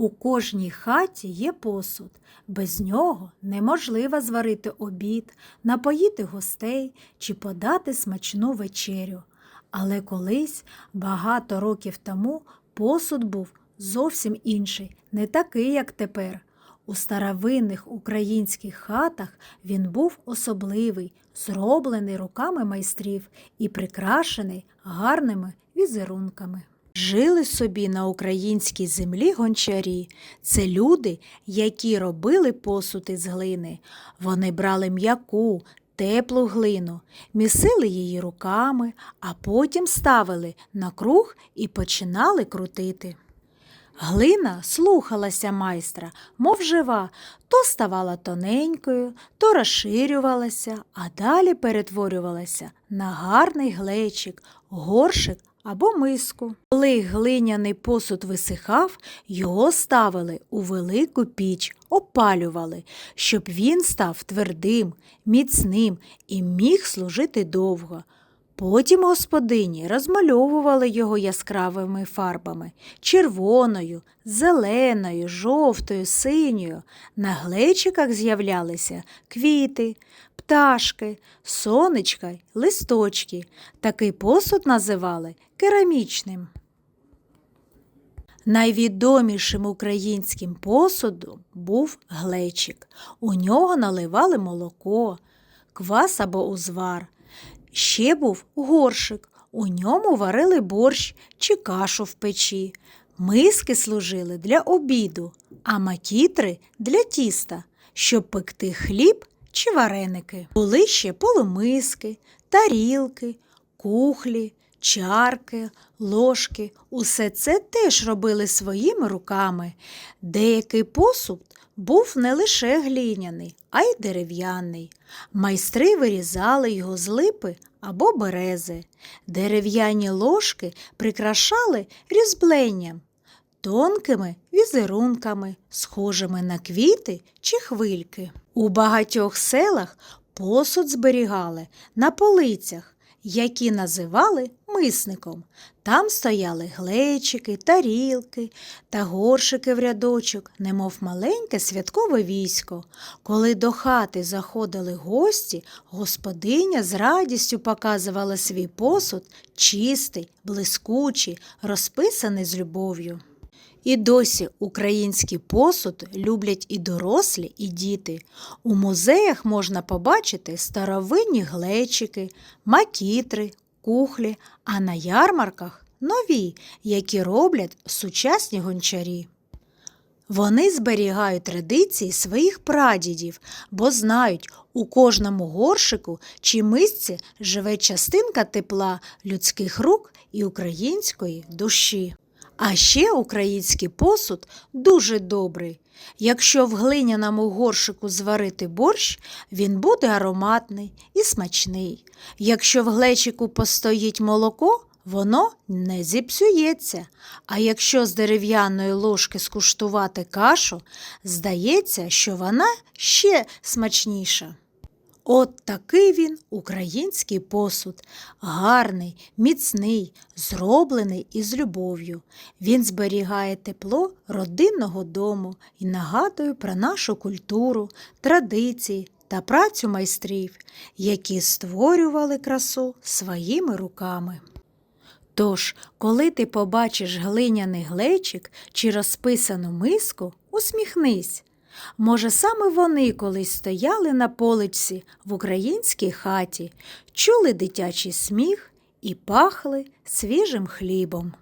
У кожній хаті є посуд. Без нього неможливо зварити обід, напоїти гостей чи подати смачну вечерю. Але колись, багато років тому, посуд був зовсім інший, не такий, як тепер. У старовинних українських хатах він був особливий, зроблений руками майстрів і прикрашений гарними візерунками. Жили собі на українській землі гончарі. Це люди, які робили посуд із глини. Вони брали м'яку, теплу глину, місили її руками, а потім ставили на круг і починали крутити. Глина слухалася майстра, мов жива, то ставала тоненькою, то розширювалася, а далі перетворювалася на гарний глечик, горшик або миску. Коли глиняний посуд висихав, його ставили у велику піч, опалювали, щоб він став твердим, міцним і міг служити довго. Потім господині розмальовували його яскравими фарбами червоною, зеленою, жовтою, синьою. На глечиках з'являлися квіти, пташки, сонечка, листочки. Такий посуд називали керамічним. Найвідомішим українським посудом був глечик. У нього наливали молоко, квас або узвар. Ще був горшик, у ньому варили борщ чи кашу в печі. Миски служили для обіду, а макітри для тіста, щоб пекти хліб чи вареники. Були ще полумиски, тарілки, кухлі, чарки, ложки. Усе це теж робили своїми руками. Деякий посуд був не лише гліняний, а й дерев'яний. Майстри вирізали його з липи або берези. Дерев'яні ложки прикрашали різьбленням, тонкими візерунками, схожими на квіти чи хвильки. У багатьох селах посуд зберігали на полицях, які називали мисником. Там стояли глечики, тарілки та горшики в рядочок, немов маленьке святкове військо. Коли до хати заходили гості, господиня з радістю показувала свій посуд чистий, блискучий, розписаний з любов'ю. І досі український посуд люблять і дорослі, і діти. У музеях можна побачити старовинні глечики, макітри, кухлі, а на ярмарках нові, які роблять сучасні гончарі. Вони зберігають традиції своїх прадідів, бо знають, у кожному горшику чи мисці живе частинка тепла людських рук і української душі. А ще український посуд дуже добрий. Якщо в глиняному горшику зварити борщ, він буде ароматний і смачний. Якщо в глечику постоїть молоко, воно не зіпсується. А якщо з дерев'яної ложки скуштувати кашу, здається, що вона ще смачніша. От такий він український посуд, гарний, міцний, зроблений із любов'ю. Він зберігає тепло родинного дому і нагадує про нашу культуру, традиції та працю майстрів, які створювали красу своїми руками. Тож, коли ти побачиш глиняний глечик чи розписану миску, усміхнись. Може, саме вони колись стояли на поличці в українській хаті, чули дитячий сміх і пахли свіжим хлібом.